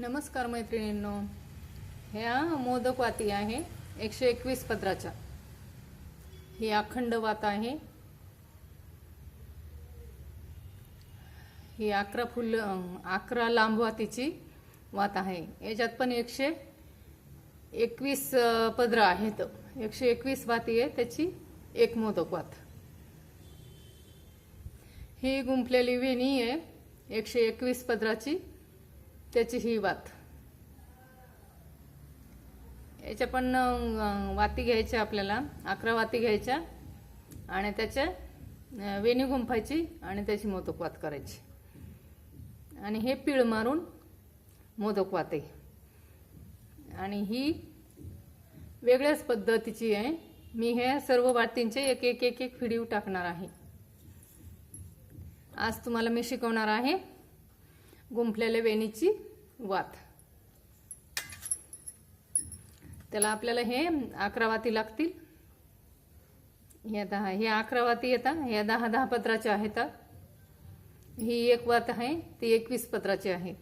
नमस्कार मैत्रिणींनो. ह्या मोदक वाती आहे एकशे एकवीस पत्राच्या ही अखंड वात आहे. ही अकरा फुल अकरा लांब वातीची वात आहे. याच्यात पण एकशे एकवीस पदरं आहेत. एकशे एकवीस वाती आहे त्याची एक मोदक वात. ही गुंफलेली वेणी आहे एकशे एकवीस पदराची. त्याची ही वात. याच्या पण वाती घ्यायच्या आपल्याला. अकरा वाती घ्यायच्या आणि त्याच्या वेणी गुंफायची आणि त्याची मोदकवात करायची. आणि हे पीळ मारून मोदक वाते. आणि ही वेगळ्याच पद्धतीची आहे. मी हे सर्व वाटींचे एक एक एक एक व्हिडिओ टाकणार आहे. आज तुम्हाला मी शिकवणार आहे गुंफलेल्या वेणीची वात. त्याला आपल्याला हे अकरा वाती लागतील. हे दहा हे अकरा वाती येतात ह्या दहा दहा पत्राच्या आहेत ही एक वात आहे ती एकवीस पत्राची आहे.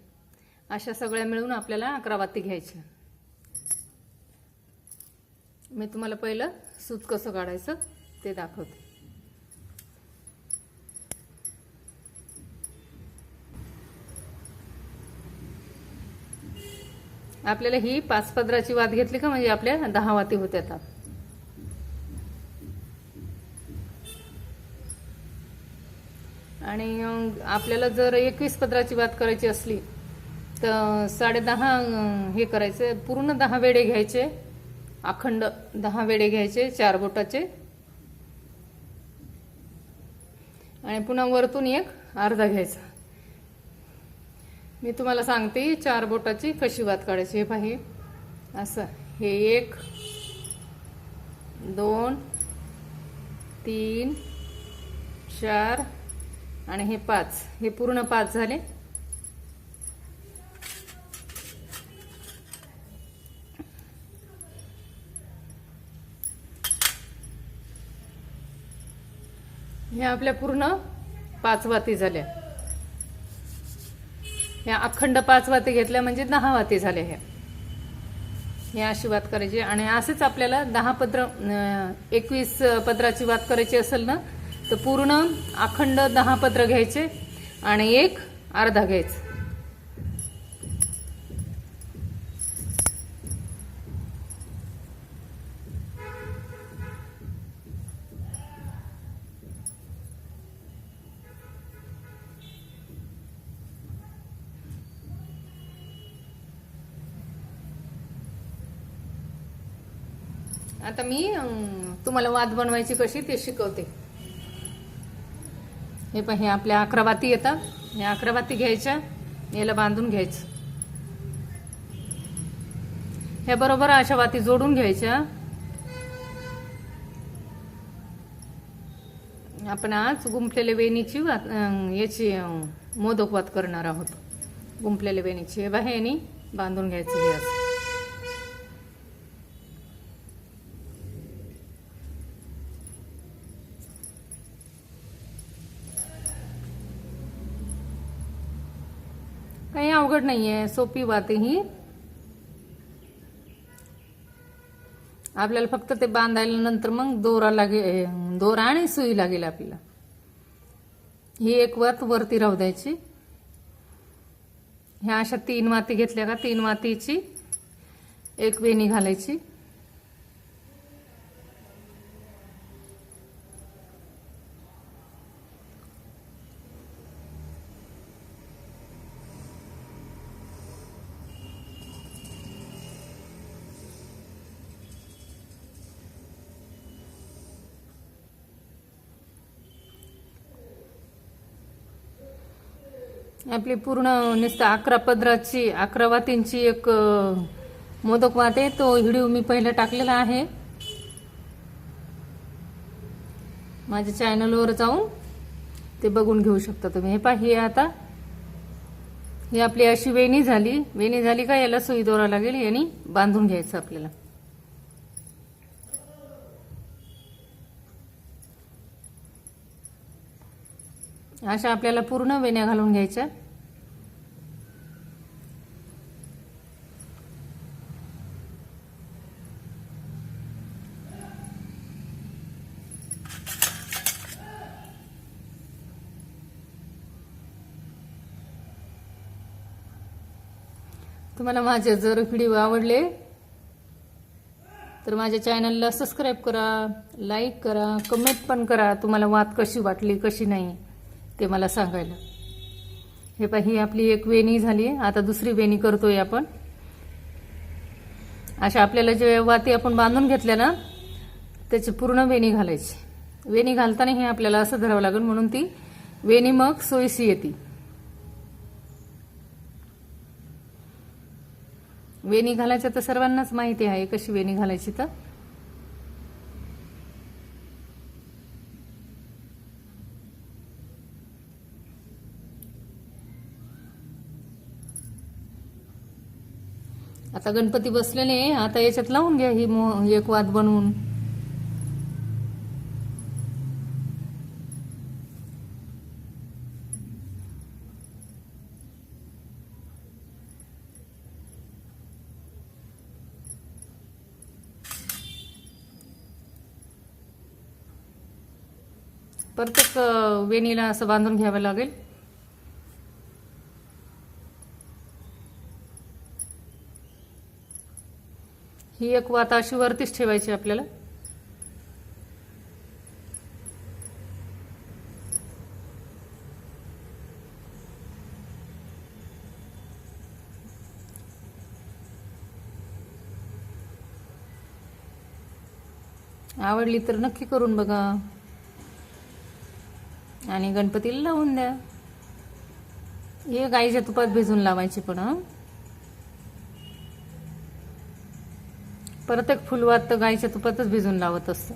अशा सगळ्या मिळून आपल्याला अकरा वाती घ्यायच्या. मी तुम्हाला पहिलं सूत कसं काढायचं ते दाखवते. आपल्याला ही पाच पदराची वात घेतली का? म्हणजे आपल्या दहा वाती होत आणि आपल्याला जर एकवीस पदराची वात करायची असली तर साडे दहा हे करायचे. पूर्ण दहा वेडे घ्यायचे. अखंड दहा वेडे घ्यायचे चार बोटाचे. आणि पुन्हा वरतून एक अर्धा घ्यायचा. मी तुम्हाला सांगते चार बोटाची कशी वात काढायची हे पाहि असं. हे एक दोन तीन चार आणि हे पाच. हे पूर्ण पाच झाले. हे आपल्या पूर्ण पाच वाती झाल्या. ह्या अखंड पाच वाती घेतल्या म्हणजे दहा वाती झाले हे. हे अशी वात करायची. आणि असंच आपल्याला दहा पत्र एकवीस पत्राची वात करायची असेल ना तर पूर्ण अखंड दहा पत्र घ्यायचे आणि एक अर्धा घ्यायचं. आता मी तुम्हाला वाद बनवायची कशी ते शिकवते. हे पण हे आपल्या अकरावाती येतात. या अकरावाती घ्यायच्या याला बांधून घ्यायचं. ह्या बरोबर अशा वाती जोडून घ्यायच्या. आपण आज गुंफलेल्या वेणीची वात अं, याची मोदक वात करणार आहोत. गुंफलेल्या वेणीची. हे बाहेर बांधून घ्यायचं हे काही अवघड नाहीये सोपी बात आहे ही। आपल्याला फक्त ते बांधायला नंतर मग दोरा लागे दोरा आणि सुई लागेल आपल्याला. ही एक वात वरती राहू द्यायची. ह्या अशा तीन माती घेतल्या का तीन मातीची एक वेणी घालायची. आपली पूर्ण नुसतं अकरा पदराची अकरा वातींची एक मोदक वात आहे. तो व्हिडिओ मी पहिला टाकलेला आहे. माझ्या चॅनलवर जाऊन ते बघून घेऊ शकता तुम्ही. हे पाहि आता ही आपली अशी वेणी झाली. वेणी झाली का याला सुई दोरा लागेल यांनी बांधून घ्यायचं आपल्याला. अशा आपल्याला पूर्ण वेण्या घालून घ्यायच्या. तुम्हाला माझे जर व्हिडिओ आवडले तर माझ्या चॅनलला सबस्क्राईब करा लाईक करा कमेंट पण करा. तुम्हाला वाद कशी वाटली कशी नाही. ते मला सांगायला. हे पहा ही आपली एक वेणी झाली. आहे आता दुसरी वेणी करतोय आपण. अशा आपल्याला जे वाती आपण बांधून घेतल्या ना त्याची पूर्ण वेणी घालायची. वेणी घालताना हे आपल्याला असं धरावं लागेल म्हणून ती वेणी मग सोयीशी येते. वेणी घालायचं तर सर्वांनाच माहिती आहे कशी वेणी घालायची तर. आता गणपती बसलेले आहे. आता याच्यात लावून घ्या ही मो- एक वाद बनवून प्रत्येक वेणीला असं बांधून घ्यावं लागेल ही एक वात अशी वरतीच ठेवायची आपल्याला. आवडली तर नक्की करून बघा. आणि गणपतीला लावून द्या. हे गाईच्या तुपात भिजून लावायची पण परत एक फुलवात तर गाईच्या तुपातच भिजून लावत असतं.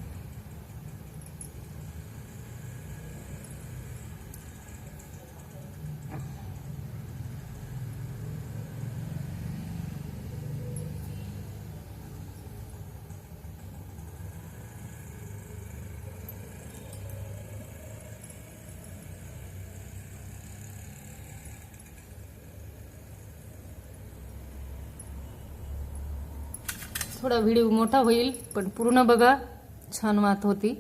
थोडा व्हिडिओ मोठा होईल पण पूर्ण बघा. छान वात होती.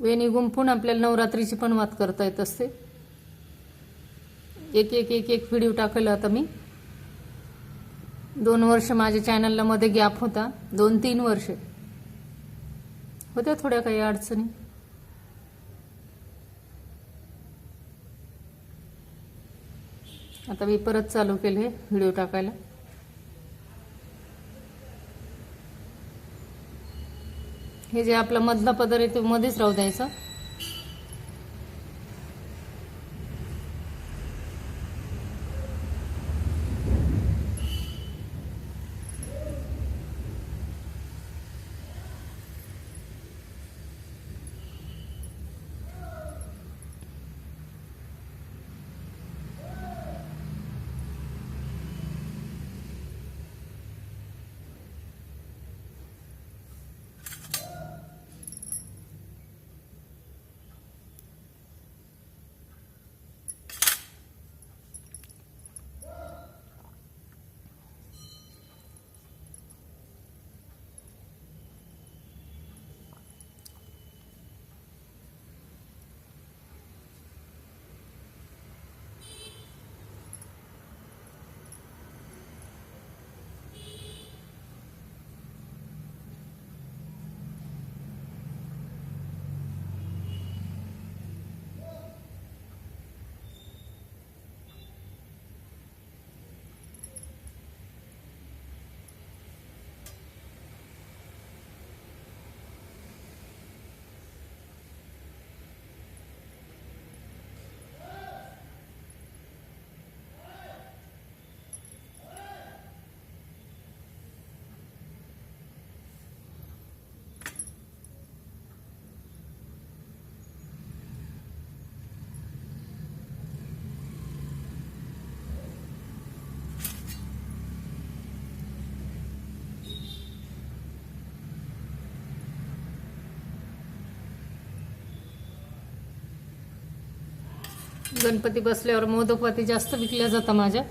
वेणी गुंफून आपल्याला नवरात्रीची पण वात करता येत असते. एक एक एक एक व्हिडिओ टाकला आता मी. दोन वर्ष माझ्या चॅनलला मध्ये गॅप होता. दोन तीन वर्ष. होत्या थोड्या काही अडचणी. आता मी परत चालू केले व्हिडिओ टाकायला. हे जे आपला मधला पदर आहे ते मध्येच राहू द्यायचा. गणपती बसल्यावर मोदकपाती जास्त विकल्या जातात माझ्या.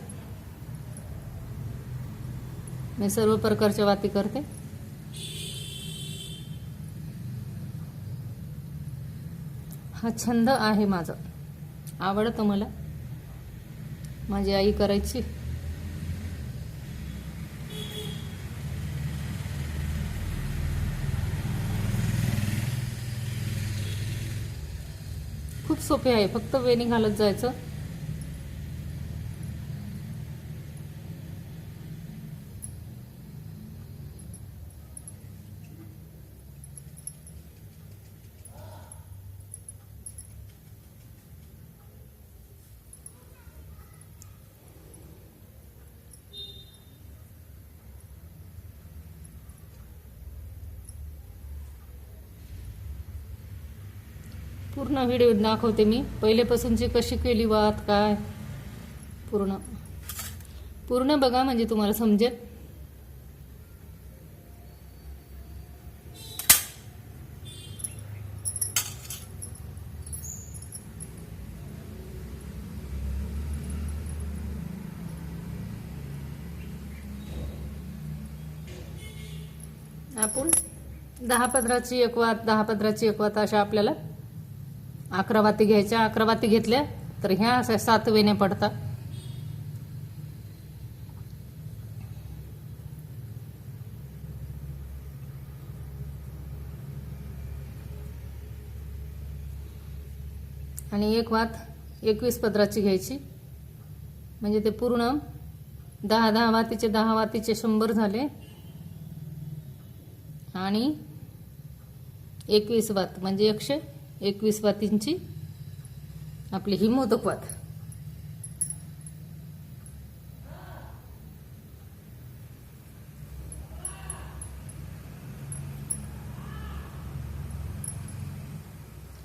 मी सर्व प्रकारच्या वाती करते. हा छंद आहे माझा. आवडतं मला. माझी आई करायची. सोपे आहे. फक्त वेणी घालत जायचं. पूर्ण व्हिडिओ दाखवते मी. पहिलेपासूनची कशी केली वात काय? पूर्ण. पूर्ण बघा म्हणजे तुम्हाला समजेल. आपण दहा पदराची एक वात दहा पदराची एक वात अशा आपल्याला अकरा वाती घ्यायच्या अकरा वाती घेतल्या तर ह्या अशा सात वेण्या पडतात. आणि एक वात एकवीस पदराची घ्यायची. म्हणजे ते पूर्ण दहा दहा वातीचे दहा वातीचे शंभर झाले. आणि एकवीस वात म्हणजे एकशे एकवीस वातींची आपली ही मोदकवात.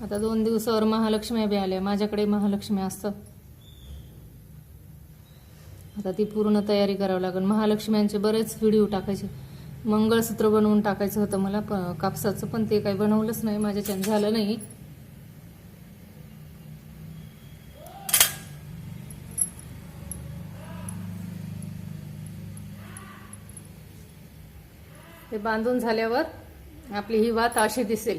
आता दोन दिवसावर महालक्ष्मी बी आल्या. माझ्याकडे महालक्ष्मी असतात आता ती पूर्ण तयारी करावी लागेल. महालक्ष्म्यांचे बरेच व्हिडिओ टाकायचे. मंगळसूत्र बनवून टाकायचं होतं मला प कापसाचं पण ते काही बनवलंच नाही. माझ्याच्यानं झालं नाही. ते बांधून झाल्यावर आपली ही वात अशी दिसेल.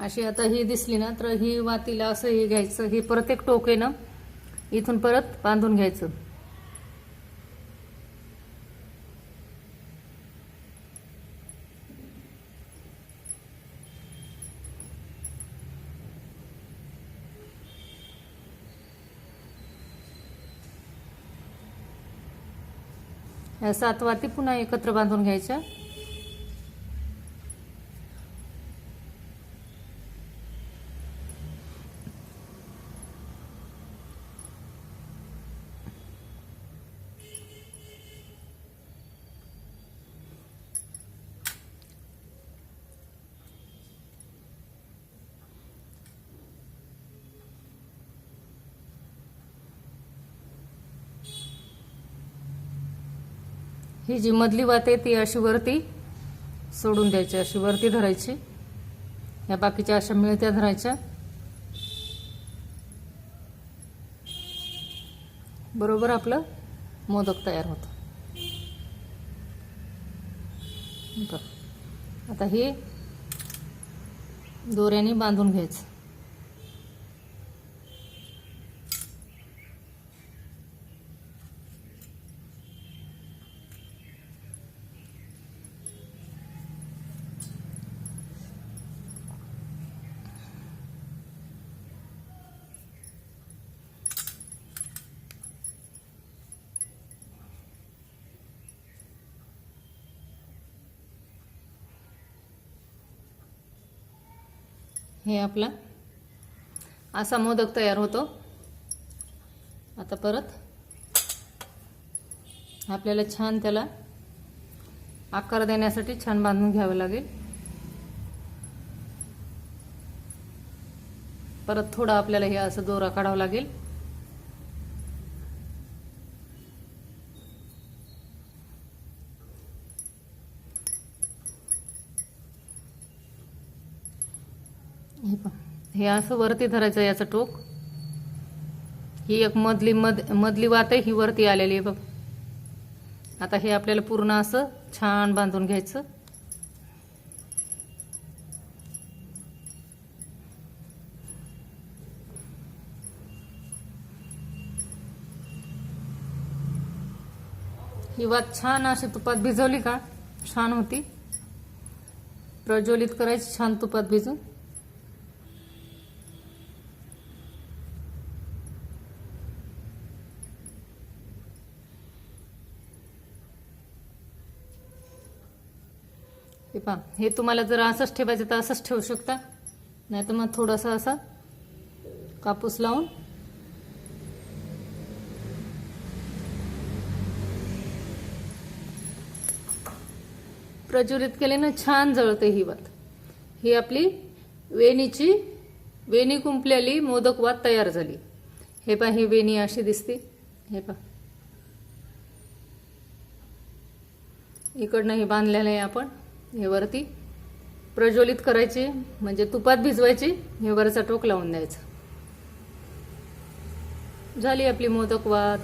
अशी आता ही दिसली ना तर ही वातीला असं हे घ्यायचं हे प्रत्येक टोक ना इथून परत बांधून घ्यायचं. या सात वाती पुन्हा एकत्र बांधून घ्यायच्या. ही जी मधली वात आहे ती अशी वरती सोडून द्यायची अशी वरती धरायची. या बाकीच्या अशा मिळत्या धरायच्या. बरोबर आपलं मोदक तयार होतं. बरं. आता हे दोऱ्याने बांधून घ्यायचं. हे आपला. असा मोदक तयार होतो. आता परत. आपल्याला छान त्याला आकार देण्यासाठी छान बांधून घ्यावं लागेल. परत थोडं आपल्याला हे असं दोरा काढावा लागेल. हे हे असं वरती धरायचं याचं टोक. ही एक मधली मध मधली वात आहे ही वरती आलेली आहे बघ. आता हे आपल्याला पूर्ण असं छान बांधून घ्यायचं. ही वात छान अशी तुपात भिजवली का? छान होती. प्रज्वलित करायची छान तुपात भिजून. पहा हे तुम्हाला जर असंच ठेवायचं तर असंच ठेवू शकता. नाही तर मग थोडासा असा कापूस लावून प्रज्वलित केल्यानं छान जळते ही वात. ही आपली वेणीची वेणी कुंपलेली मोदक वात तयार झाली. हे पहा ही वेणी अशी दिसते. हे पहा. इकडनं हे बांधलेलं आहे आपण. हे वरती. प्रज्वलित करायची म्हणजे तुपात भिजवायची हे वरचा टोक लावून द्यायचं. झाली आपली मोदक वात